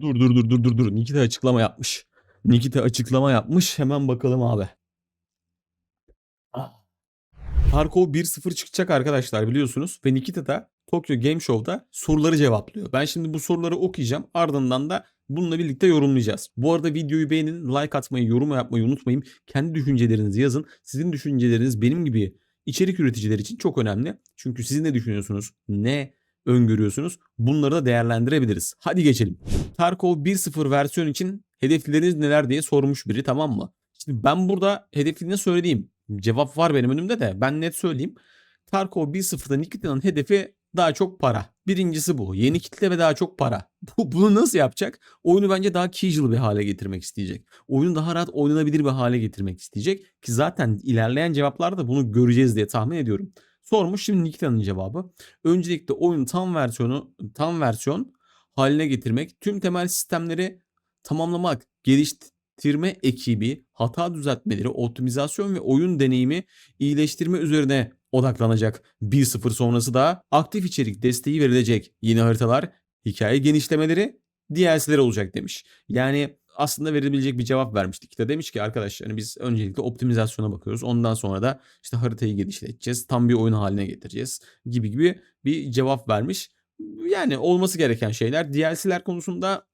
Dur dur dur dur dur dur. Nikita açıklama yapmış. Nikita açıklama yapmış. Hemen bakalım abi. Tarkov 1-0 çıkacak arkadaşlar biliyorsunuz. Ve Nikita da Tokyo Game Show'da soruları cevaplıyor. Ben şimdi bu soruları okuyacağım. Ardından da bununla birlikte yorumlayacağız. Bu arada videoyu beğenin, like atmayı, yorum yapmayı unutmayın. Kendi düşüncelerinizi yazın. Sizin düşünceleriniz benim gibi içerik üreticiler için çok önemli. Çünkü siz ne düşünüyorsunuz? Ne öngörüyorsunuz? Bunları da değerlendirebiliriz. Hadi geçelim. Tarkov 1.0 versiyon için hedefleriniz neler diye sormuş biri tamam mı? Şimdi ben burada hedefini söyleyeyim. Cevap var benim önümde de ben net söyleyeyim. Tarkov 1.0'da Nikita'nın hedefi daha çok para. Birincisi bu. Yeni kitle ve daha çok para. Bu, bunu nasıl yapacak? Oyunu bence daha casual bir hale getirmek isteyecek. Oyunu daha rahat oynanabilir bir hale getirmek isteyecek. Ki zaten ilerleyen cevaplarda bunu göreceğiz diye tahmin ediyorum. Sormuş şimdi Nikita'nın cevabı. Öncelikle oyunu tam versiyonu tam versiyon haline getirmek, tüm temel sistemleri tamamlamak, geliştirme ekibi, hata düzeltmeleri, optimizasyon ve oyun deneyimi iyileştirme üzerine odaklanacak. 1.0 sonrası da aktif içerik desteği verilecek. Yeni haritalar, hikaye genişlemeleri, DLC'ler olacak demiş. Yani aslında verilebilecek bir cevap vermiştik. De demiş ki arkadaşlar hani biz öncelikle optimizasyona bakıyoruz. Ondan sonra da işte haritayı genişleteceğiz. Tam bir oyun haline getireceğiz gibi gibi bir cevap vermiş. Yani olması gereken şeyler. DLC'ler konusunda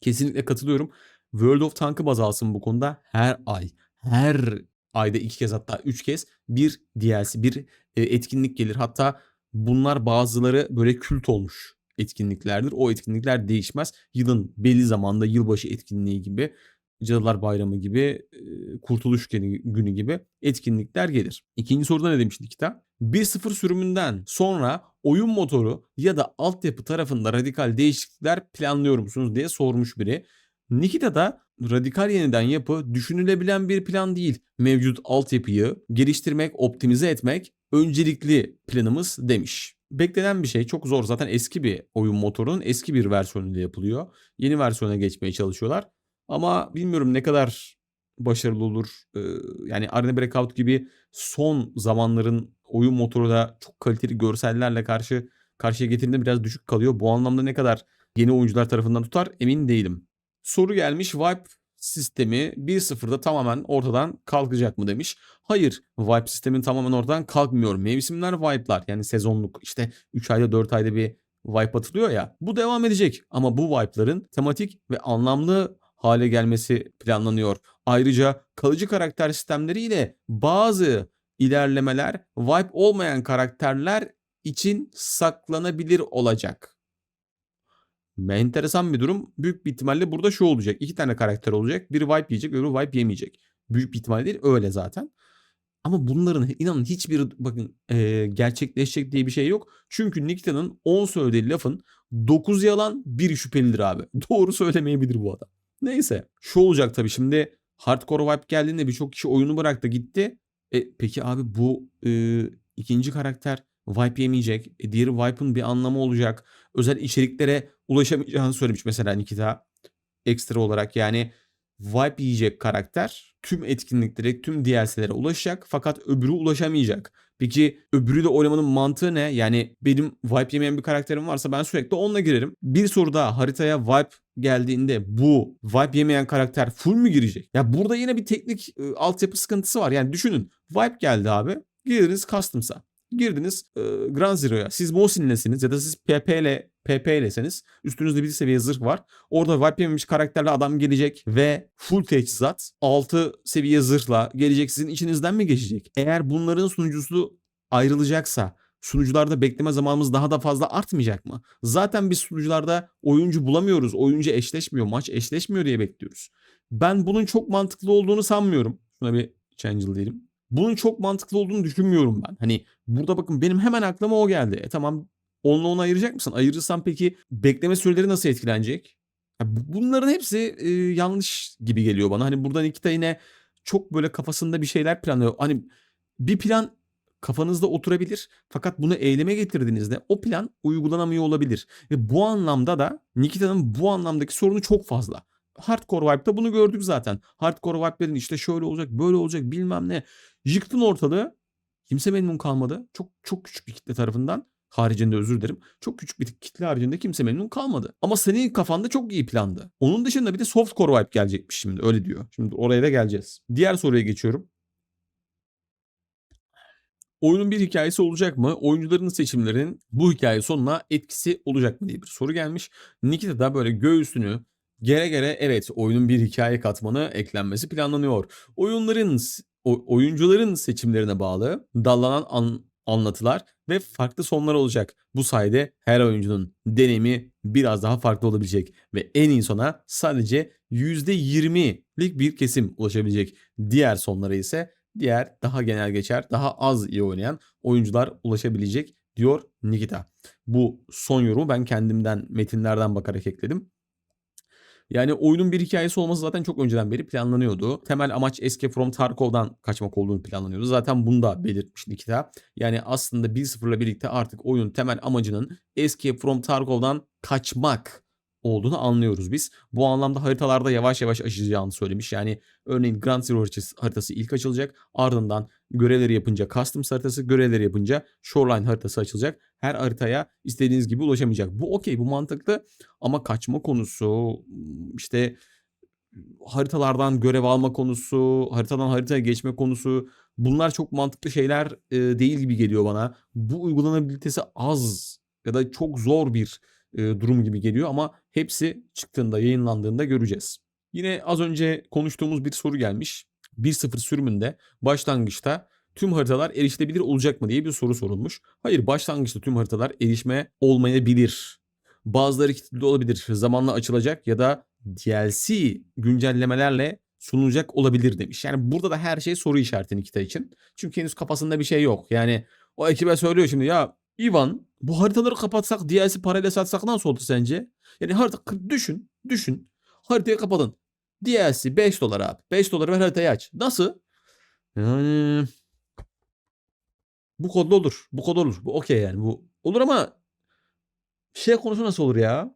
kesinlikle katılıyorum. World of Tank'ı baz alsın bu konuda. Her ay, her ayda iki kez hatta üç kez bir DLC, bir e, etkinlik gelir. Hatta bunlar bazıları böyle kült olmuş etkinliklerdir. O etkinlikler değişmez. Yılın belli zamanda yılbaşı etkinliği gibi, Cadılar Bayramı gibi, Kurtuluş Günü, gibi etkinlikler gelir. İkinci soruda ne demişti kitap? 1.0 sürümünden sonra oyun motoru ya da altyapı tarafında radikal değişiklikler planlıyor musunuz diye sormuş biri. Nikita'da radikal yeniden yapı düşünülebilen bir plan değil. Mevcut altyapıyı geliştirmek, optimize etmek öncelikli planımız demiş. Beklenen bir şey çok zor. Zaten eski bir oyun motorunun eski bir versiyonuyla yapılıyor. Yeni versiyona geçmeye çalışıyorlar. Ama bilmiyorum ne kadar başarılı olur. Ee, yani Arena Breakout gibi son zamanların oyun motoru da çok kaliteli görsellerle karşı karşıya getirdiğinde biraz düşük kalıyor. Bu anlamda ne kadar yeni oyuncular tarafından tutar emin değilim. Soru gelmiş Vibe sistemi 1.0'da tamamen ortadan kalkacak mı demiş. Hayır Vibe sistemin tamamen ortadan kalkmıyor. Mevsimler Vibe'lar yani sezonluk işte 3 ayda 4 ayda bir Vibe atılıyor ya. Bu devam edecek ama bu Vibe'ların tematik ve anlamlı hale gelmesi planlanıyor. Ayrıca kalıcı karakter sistemleriyle bazı ilerlemeler Vibe olmayan karakterler için saklanabilir olacak. Enteresan bir durum. Büyük bir ihtimalle burada şu olacak. İki tane karakter olacak. Biri wipe yiyecek, öbürü wipe yemeyecek. Büyük bir ihtimal değil. Öyle zaten. Ama bunların inanın hiçbiri bakın e, gerçekleşecek diye bir şey yok. Çünkü Nikita'nın 10 söylediği lafın 9 yalan, biri şüphelidir abi. Doğru söylemeyebilir bu adam. Neyse. Şu olacak tabii şimdi hardcore wipe geldiğinde birçok kişi oyunu bıraktı gitti. E, peki abi bu e, ikinci karakter wipe yemeyecek. E, diğeri wipe'ın bir anlamı olacak. Özel içeriklere ulaşamayacağını söylemiş mesela Nikita ekstra olarak. Yani wipe yiyecek karakter tüm etkinliklere, tüm DLC'lere ulaşacak fakat öbürü ulaşamayacak. Peki öbürü de oynamanın mantığı ne? Yani benim wipe yemeyen bir karakterim varsa ben sürekli onunla girerim. Bir soru daha haritaya wipe geldiğinde bu wipe yemeyen karakter full mü girecek? Ya burada yine bir teknik e, altyapı sıkıntısı var. Yani düşünün wipe geldi abi. Girdiniz custom'sa. Girdiniz e, Grand Zero'ya. Siz Mosin'lesiniz ya da siz PP ile PP ileseniz üstünüzde bir seviye zırh var. Orada wipe yememiş karakterle adam gelecek ve full teçhizat 6 seviye zırhla gelecek sizin içinizden mi geçecek? Eğer bunların sunucusu ayrılacaksa sunucularda bekleme zamanımız daha da fazla artmayacak mı? Zaten biz sunucularda oyuncu bulamıyoruz. Oyuncu eşleşmiyor. Maç eşleşmiyor diye bekliyoruz. Ben bunun çok mantıklı olduğunu sanmıyorum. Şuna bir change diyelim. Bunun çok mantıklı olduğunu düşünmüyorum ben. Hani burada bakın benim hemen aklıma o geldi. E tamam onunla onu ayıracak mısın? Ayırırsan peki bekleme süreleri nasıl etkilenecek? Bunların hepsi e, yanlış gibi geliyor bana. Hani burada Nikita yine çok böyle kafasında bir şeyler planlıyor. Hani bir plan kafanızda oturabilir fakat bunu eyleme getirdiğinizde o plan uygulanamıyor olabilir. Ve bu anlamda da Nikita'nın bu anlamdaki sorunu çok fazla. Hardcore Vibe'da bunu gördük zaten. Hardcore Vibe'lerin işte şöyle olacak, böyle olacak bilmem ne. Yıktın ortalığı. Kimse memnun kalmadı. Çok çok küçük bir kitle tarafından. haricinde özür dilerim. Çok küçük bir kitle haricinde kimse memnun kalmadı. Ama senin kafanda çok iyi plandı. Onun dışında bir de softcore vibe gelecekmiş şimdi öyle diyor. Şimdi oraya da geleceğiz. Diğer soruya geçiyorum. Oyunun bir hikayesi olacak mı? Oyuncuların seçimlerinin bu hikaye sonuna etkisi olacak mı diye bir soru gelmiş. Nikita da böyle göğsünü gere gere evet oyunun bir hikaye katmanı eklenmesi planlanıyor. Oyunların oyuncuların seçimlerine bağlı dallanan an, anlatılar ve farklı sonlar olacak. Bu sayede her oyuncunun deneyimi biraz daha farklı olabilecek ve en iyi sona sadece %20'lik bir kesim ulaşabilecek. Diğer sonlara ise diğer daha genel geçer, daha az iyi oynayan oyuncular ulaşabilecek diyor Nikita. Bu son yorumu ben kendimden metinlerden bakarak ekledim. Yani oyunun bir hikayesi olması zaten çok önceden beri planlanıyordu. Temel amaç Escape from Tarkov'dan kaçmak olduğunu planlanıyordu. Zaten bunu da belirtmiş Nikita. Yani aslında 1.0'la birlikte artık oyunun temel amacının Escape from Tarkov'dan kaçmak olduğunu anlıyoruz biz. Bu anlamda haritalarda yavaş yavaş aşacağını söylemiş. Yani örneğin Grand Zero haritası ilk açılacak. Ardından görevleri yapınca Customs haritası, görevleri yapınca Shoreline haritası açılacak. Her haritaya istediğiniz gibi ulaşamayacak. Bu okey, bu mantıklı ama kaçma konusu, işte haritalardan görev alma konusu, haritadan haritaya geçme konusu bunlar çok mantıklı şeyler değil gibi geliyor bana. Bu uygulanabilitesi az ya da çok zor bir e, durum gibi geliyor ama hepsi çıktığında, yayınlandığında göreceğiz. Yine az önce konuştuğumuz bir soru gelmiş. 1.0 sürümünde başlangıçta tüm haritalar erişilebilir olacak mı diye bir soru sorulmuş. Hayır başlangıçta tüm haritalar erişme olmayabilir. Bazıları kilitli olabilir. Zamanla açılacak ya da DLC güncellemelerle sunulacak olabilir demiş. Yani burada da her şey soru işareti Nikita için. Çünkü henüz kafasında bir şey yok. Yani o ekibe söylüyor şimdi ya Ivan bu haritaları kapatsak DLC parayla satsak nasıl oldu sence? Yani harita düşün düşün haritayı kapadın. DLC 5 dolar abi. 5 dolar ver haritayı aç. Nasıl? Yani bu kodlu olur. Bu kod olur. Bu okey yani. Bu olur ama şey konusu nasıl olur ya?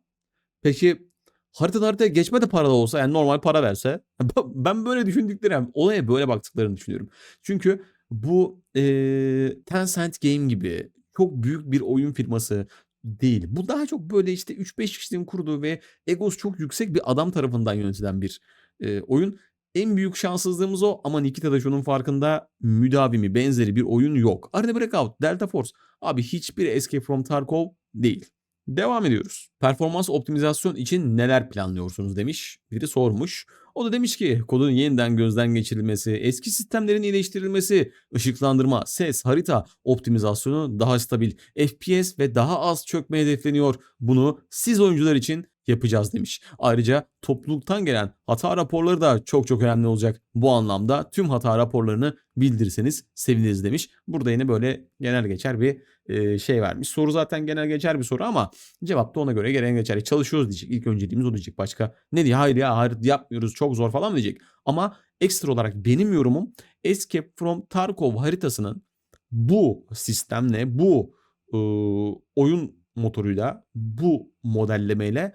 Peki haritadan haritaya geçme de paralı olsa yani normal para verse. Ben böyle düşündüklerim olaya böyle baktıklarını düşünüyorum. Çünkü bu e, Tencent Game gibi çok büyük bir oyun firması değil. Bu daha çok böyle işte 3-5 kişinin kurduğu ve egosu çok yüksek bir adam tarafından yönetilen bir e, oyun. En büyük şanssızlığımız o ama Nikita da şunun farkında müdavimi benzeri bir oyun yok. Arena Breakout, Delta Force abi hiçbir Escape from Tarkov değil. Devam ediyoruz. Performans optimizasyon için neler planlıyorsunuz demiş. Biri sormuş. O da demiş ki kodun yeniden gözden geçirilmesi, eski sistemlerin iyileştirilmesi, ışıklandırma, ses, harita optimizasyonu daha stabil, FPS ve daha az çökme hedefleniyor. Bunu siz oyuncular için yapacağız demiş. Ayrıca topluluktan gelen hata raporları da çok çok önemli olacak. Bu anlamda tüm hata raporlarını bildirirseniz seviniriz demiş. Burada yine böyle genel geçer bir e, şey vermiş. Soru zaten genel geçer bir soru ama cevap da ona göre genel geçer. E, çalışıyoruz diyecek. İlk önceliğimiz o diyecek. Başka ne diye hayır ya hayır yapmıyoruz çok zor falan diyecek. Ama ekstra olarak benim yorumum Escape from Tarkov haritasının bu sistemle bu e, oyun motoruyla bu modellemeyle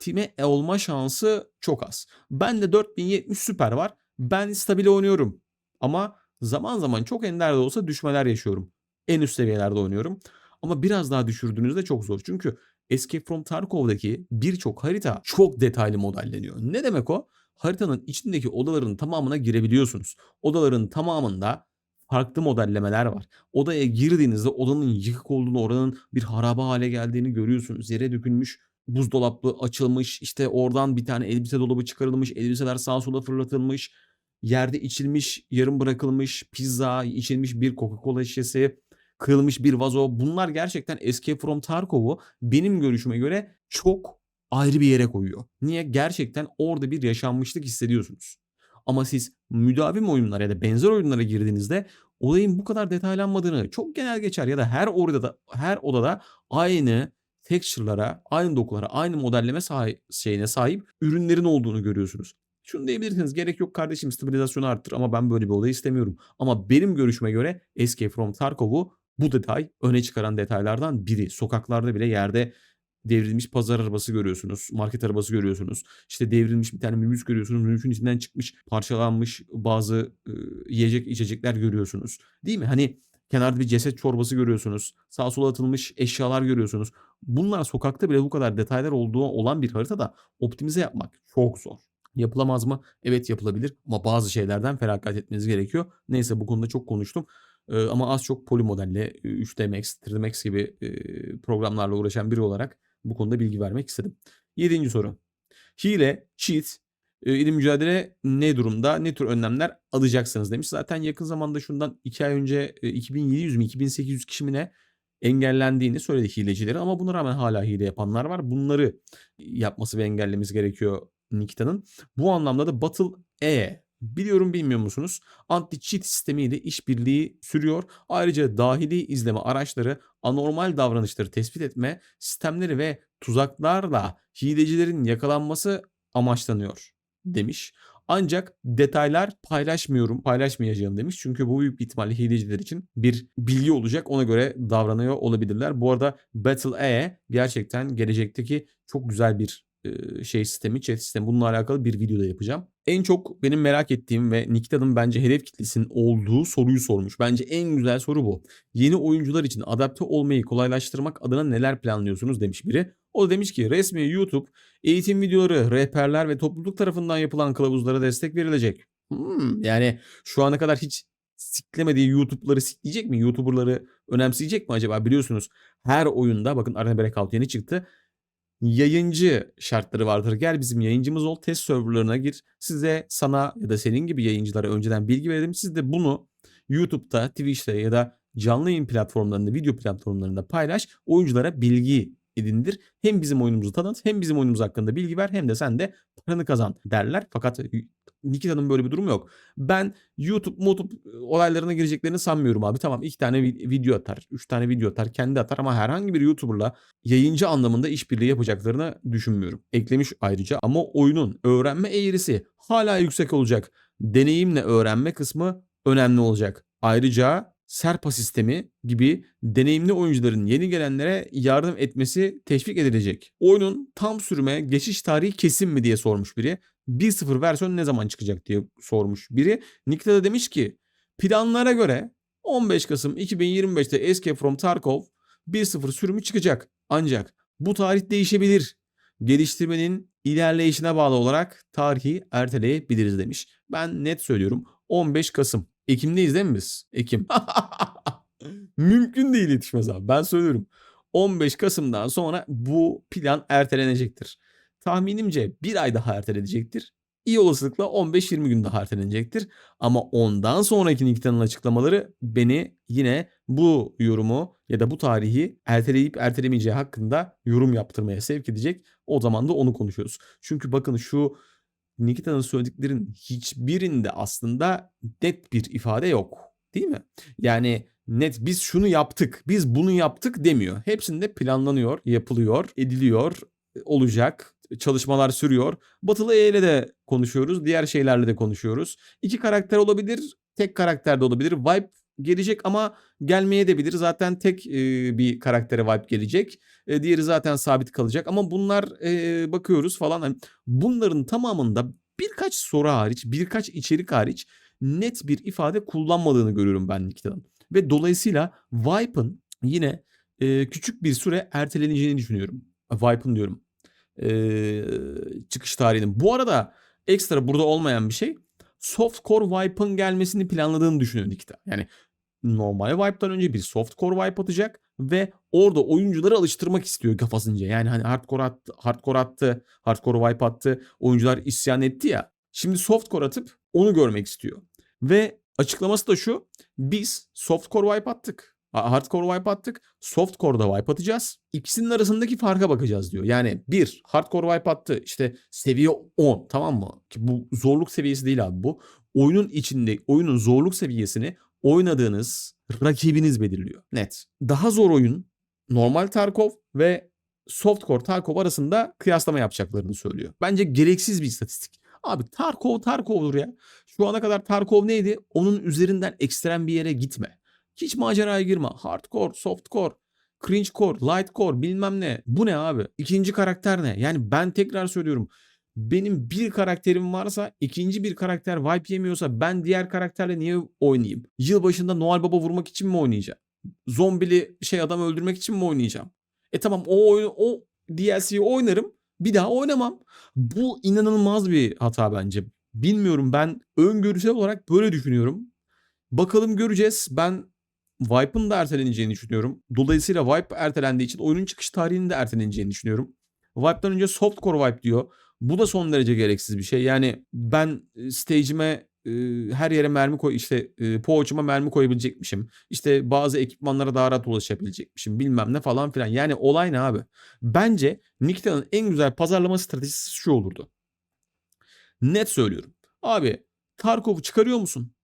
optime olma şansı çok az. Ben de 4070 süper var. Ben stabil oynuyorum. Ama zaman zaman çok ender de olsa düşmeler yaşıyorum. En üst seviyelerde oynuyorum. Ama biraz daha düşürdüğünüzde çok zor. Çünkü Escape from Tarkov'daki birçok harita çok detaylı modelleniyor. Ne demek o? Haritanın içindeki odaların tamamına girebiliyorsunuz. Odaların tamamında farklı modellemeler var. Odaya girdiğinizde odanın yıkık olduğunu, oranın bir harabe hale geldiğini görüyorsunuz. Yere dökülmüş buzdolaplı açılmış, işte oradan bir tane elbise dolabı çıkarılmış, elbiseler sağa sola fırlatılmış, yerde içilmiş, yarım bırakılmış pizza, içilmiş bir Coca-Cola şişesi, kırılmış bir vazo. Bunlar gerçekten Escape from Tarkov'u benim görüşüme göre çok ayrı bir yere koyuyor. Niye? Gerçekten orada bir yaşanmışlık hissediyorsunuz. Ama siz müdavim oyunlara ya da benzer oyunlara girdiğinizde olayın bu kadar detaylanmadığını çok genel geçer ya da her orada her odada aynı texture'lara, aynı dokulara, aynı modelleme sahip, şeyine sahip ürünlerin olduğunu görüyorsunuz. Şunu diyebilirsiniz gerek yok kardeşim stabilizasyonu arttır ama ben böyle bir olay istemiyorum. Ama benim görüşüme göre Escape from Tarkov'u bu detay öne çıkaran detaylardan biri. Sokaklarda bile yerde devrilmiş pazar arabası görüyorsunuz. Market arabası görüyorsunuz. İşte devrilmiş bir tane minibüs görüyorsunuz. Minibüsün içinden çıkmış parçalanmış bazı e, yiyecek içecekler görüyorsunuz. Değil mi? Hani Kenarda bir ceset çorbası görüyorsunuz. Sağa sola atılmış eşyalar görüyorsunuz. Bunlar sokakta bile bu kadar detaylar olduğu olan bir haritada optimize yapmak çok zor. Yapılamaz mı? Evet yapılabilir ama bazı şeylerden feragat etmeniz gerekiyor. Neyse bu konuda çok konuştum. Ee, ama az çok polimodelle, 3D Max, 3D Max gibi e, programlarla uğraşan biri olarak bu konuda bilgi vermek istedim. Yedinci soru. Hile, cheat, e, ili mücadele ne durumda, ne tür önlemler alacaksınız demiş. Zaten yakın zamanda şundan 2 ay önce e, 2700 mi 2800 kişi engellendiğini söyledi hilecileri ama buna rağmen hala hile yapanlar var. Bunları yapması ve engellemesi gerekiyor Nikita'nın. Bu anlamda da Battle E Biliyorum bilmiyor musunuz? Anti-cheat sistemiyle işbirliği sürüyor. Ayrıca dahili izleme araçları anormal davranışları tespit etme sistemleri ve tuzaklarla hilecilerin yakalanması amaçlanıyor demiş. Ancak detaylar paylaşmıyorum, paylaşmayacağım demiş. Çünkü bu büyük ihtimalle hileciler için bir bilgi olacak. Ona göre davranıyor olabilirler. Bu arada Battle E gerçekten gelecekteki çok güzel bir şey sistemi, chat sistemi bununla alakalı bir videoda yapacağım. En çok benim merak ettiğim ve Nikita'nın bence hedef kitlesinin olduğu soruyu sormuş. Bence en güzel soru bu. Yeni oyuncular için adapte olmayı kolaylaştırmak adına neler planlıyorsunuz demiş biri. O da demiş ki resmi YouTube, eğitim videoları, rehberler ve topluluk tarafından yapılan kılavuzlara destek verilecek. Hmm, yani şu ana kadar hiç siklemediği YouTube'ları sikleyecek mi? YouTuber'ları önemseyecek mi acaba? Biliyorsunuz her oyunda bakın Arena Breakout yeni çıktı yayıncı şartları vardır. Gel bizim yayıncımız ol, test serverlarına gir. Size, sana ya da senin gibi yayıncılara önceden bilgi verelim. Siz de bunu YouTube'da, Twitch'te ya da canlı yayın platformlarında, video platformlarında paylaş. Oyunculara bilgi edindir. Hem bizim oyunumuzu tanıt hem bizim oyunumuz hakkında bilgi ver hem de sen de paranı kazan derler. Fakat Nikita'nın böyle bir durumu yok. Ben YouTube, YouTube olaylarına gireceklerini sanmıyorum abi. Tamam iki tane video atar, üç tane video atar, kendi atar ama herhangi bir YouTuber'la yayıncı anlamında işbirliği yapacaklarını düşünmüyorum. Eklemiş ayrıca ama oyunun öğrenme eğrisi hala yüksek olacak. Deneyimle öğrenme kısmı önemli olacak. Ayrıca Serpa sistemi gibi deneyimli oyuncuların yeni gelenlere yardım etmesi teşvik edilecek. Oyunun tam sürüme geçiş tarihi kesin mi diye sormuş biri. 1.0 versiyon ne zaman çıkacak diye sormuş biri. Nikita da demiş ki planlara göre 15 Kasım 2025'te Escape from Tarkov 1.0 sürümü çıkacak. Ancak bu tarih değişebilir. Geliştirmenin ilerleyişine bağlı olarak tarihi erteleyebiliriz demiş. Ben net söylüyorum 15 Kasım. Ekim'deyiz değil mi biz? Ekim. Mümkün değil yetişmez abi. Ben söylüyorum. 15 Kasım'dan sonra bu plan ertelenecektir. Tahminimce bir ay daha ertelenecektir. İyi olasılıkla 15-20 gün daha ertelenecektir. Ama ondan sonraki Nikita'nın açıklamaları beni yine bu yorumu ya da bu tarihi erteleyip ertelemeyeceği hakkında yorum yaptırmaya sevk edecek. O zaman da onu konuşuyoruz. Çünkü bakın şu Nikita'nın söylediklerinin hiçbirinde aslında net bir ifade yok. Değil mi? Yani net biz şunu yaptık, biz bunu yaptık demiyor. Hepsinde planlanıyor, yapılıyor, ediliyor, olacak, çalışmalar sürüyor. Batılı E ile de konuşuyoruz, diğer şeylerle de konuşuyoruz. İki karakter olabilir, tek karakter de olabilir. Vibe gelecek ama gelmeye de bilir. Zaten tek e, bir karaktere vibe gelecek. E, diğeri zaten sabit kalacak. Ama bunlar e, bakıyoruz falan. Hani bunların tamamında birkaç soru hariç, birkaç içerik hariç net bir ifade kullanmadığını görüyorum ben Nikita'nın. Ve dolayısıyla Vibe'ın yine e, küçük bir süre erteleneceğini düşünüyorum. Vibe'ın diyorum. E, çıkış tarihinin. Bu arada ekstra burada olmayan bir şey softcore wipe'ın gelmesini planladığını düşünüyor Nikita. Yani normal wipe'dan önce bir softcore wipe atacak ve orada oyuncuları alıştırmak istiyor kafasınca. Yani hani hardcore attı, hardcore attı, hardcore wipe attı, oyuncular isyan etti ya. Şimdi softcore atıp onu görmek istiyor. Ve açıklaması da şu. Biz softcore wipe attık. Hardcore wipe attık. Softcore'da wipe atacağız. İkisinin arasındaki farka bakacağız diyor. Yani bir hardcore wipe attı. İşte seviye 10 tamam mı? Ki bu zorluk seviyesi değil abi bu. Oyunun içinde oyunun zorluk seviyesini oynadığınız rakibiniz belirliyor. Net. Daha zor oyun normal Tarkov ve softcore Tarkov arasında kıyaslama yapacaklarını söylüyor. Bence gereksiz bir istatistik. Abi Tarkov Tarkov'dur ya. Şu ana kadar Tarkov neydi? Onun üzerinden ekstrem bir yere gitme. Hiç maceraya girme. Hardcore, softcore, cringecore, lightcore bilmem ne. Bu ne abi? İkinci karakter ne? Yani ben tekrar söylüyorum. Benim bir karakterim varsa ikinci bir karakter wipe yemiyorsa ben diğer karakterle niye oynayayım? Yılbaşında Noel Baba vurmak için mi oynayacağım? Zombili şey adam öldürmek için mi oynayacağım? E tamam o oyunu o DLC'yi oynarım bir daha oynamam. Bu inanılmaz bir hata bence. Bilmiyorum ben öngörüsel olarak böyle düşünüyorum. Bakalım göreceğiz. Ben Wipe'ın da erteleneceğini düşünüyorum. Dolayısıyla Wipe ertelendiği için oyunun çıkış tarihinin de erteleneceğini düşünüyorum. Wipe'dan önce softcore wipe diyor. Bu da son derece gereksiz bir şey. Yani ben e, stage'ime e, her yere mermi koy işte e, poğaçama mermi koyabilecekmişim. İşte bazı ekipmanlara daha rahat ulaşabilecekmişim. Bilmem ne falan filan. Yani olay ne abi? Bence Nikita'nın en güzel pazarlama stratejisi şu olurdu. Net söylüyorum. Abi Tarkov'u çıkarıyor musun?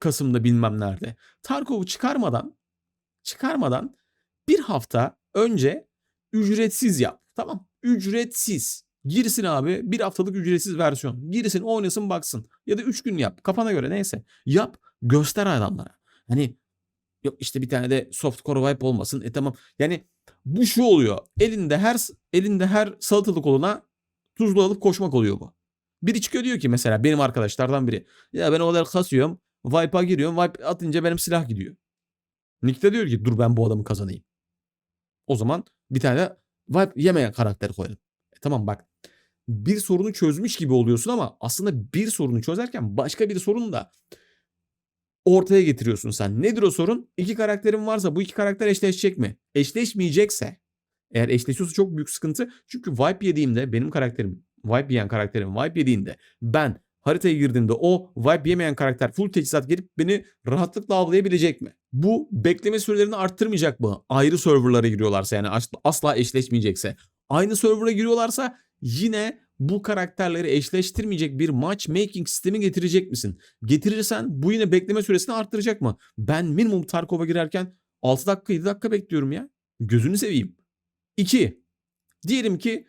Kasım'da bilmem nerede. Tarkov'u çıkarmadan çıkarmadan bir hafta önce ücretsiz yap. Tamam. Ücretsiz. Girsin abi bir haftalık ücretsiz versiyon. Girsin oynasın baksın. Ya da 3 gün yap. Kafana göre neyse. Yap göster adamlara. Hani yok işte bir tane de softcore wipe olmasın. E tamam. Yani bu şu oluyor. Elinde her elinde her salatalık olana tuzlu alıp koşmak oluyor bu. Biri çıkıyor diyor ki mesela benim arkadaşlardan biri. Ya ben o kadar kasıyorum. Wipe'a giriyorum. Wipe atınca benim silah gidiyor. Nick de diyor ki dur ben bu adamı kazanayım. O zaman bir tane de wipe yemeyen karakter koyalım. E tamam bak bir sorunu çözmüş gibi oluyorsun ama aslında bir sorunu çözerken başka bir sorunu da ortaya getiriyorsun sen. Nedir o sorun? İki karakterin varsa bu iki karakter eşleşecek mi? Eşleşmeyecekse eğer eşleşiyorsa çok büyük sıkıntı. Çünkü wipe yediğimde benim karakterim wipe yiyen karakterim wipe yediğinde ben haritaya girdiğimde o wipe yemeyen karakter full teçhizat gelip beni rahatlıkla avlayabilecek mi? Bu bekleme sürelerini arttırmayacak mı? Ayrı serverlara giriyorlarsa yani asla eşleşmeyecekse. Aynı server'a giriyorlarsa yine bu karakterleri eşleştirmeyecek bir matchmaking sistemi getirecek misin? Getirirsen bu yine bekleme süresini arttıracak mı? Ben minimum Tarkov'a girerken 6 dakika 7 dakika bekliyorum ya. Gözünü seveyim. 2. Diyelim ki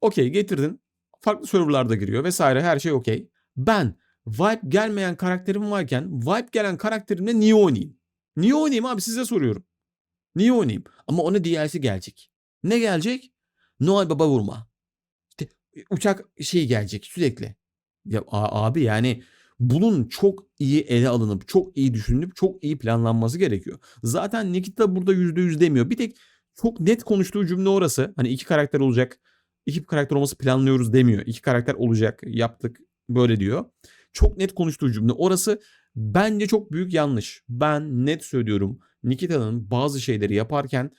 okey getirdin. Farklı serverlarda giriyor vesaire her şey okey. Ben vibe gelmeyen karakterim varken vibe gelen karakterimle niye oynayayım? Niye oynayayım abi size soruyorum. Niye oynayayım? Ama ona DLC gelecek. Ne gelecek? Noel Baba vurma. İşte uçak şey gelecek sürekli. Ya abi yani bunun çok iyi ele alınıp, çok iyi düşünülüp, çok iyi planlanması gerekiyor. Zaten Nikita burada %100 demiyor. Bir tek çok net konuştuğu cümle orası. Hani iki karakter olacak. İki karakter olması planlıyoruz demiyor. İki karakter olacak. Yaptık. Böyle diyor. Çok net konuştuğu cümle orası bence çok büyük yanlış. Ben net söylüyorum. Nikita'nın bazı şeyleri yaparken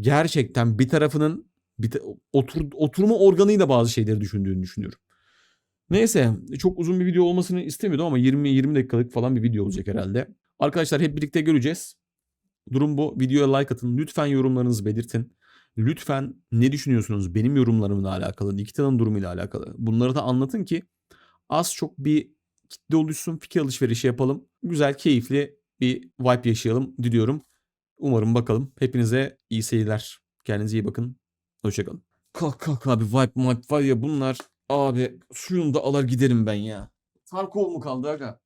gerçekten bir tarafının bir otur, oturma organıyla bazı şeyleri düşündüğünü düşünüyorum. Neyse çok uzun bir video olmasını istemiyordum ama 20-20 dakikalık falan bir video olacak herhalde. Arkadaşlar hep birlikte göreceğiz. Durum bu. Videoya like atın. Lütfen yorumlarınızı belirtin. Lütfen ne düşünüyorsunuz benim yorumlarımla alakalı, Nikita'nın durumuyla alakalı. Bunları da anlatın ki az çok bir kitle oluşsun, fikir alışverişi yapalım. Güzel, keyifli bir vibe yaşayalım diliyorum. Umarım bakalım. Hepinize iyi seyirler. Kendinize iyi bakın. Hoşçakalın. Kalk kalk abi vibe vibe var ya bunlar. Abi suyunu da alır giderim ben ya. Tarkov mu kaldı aga?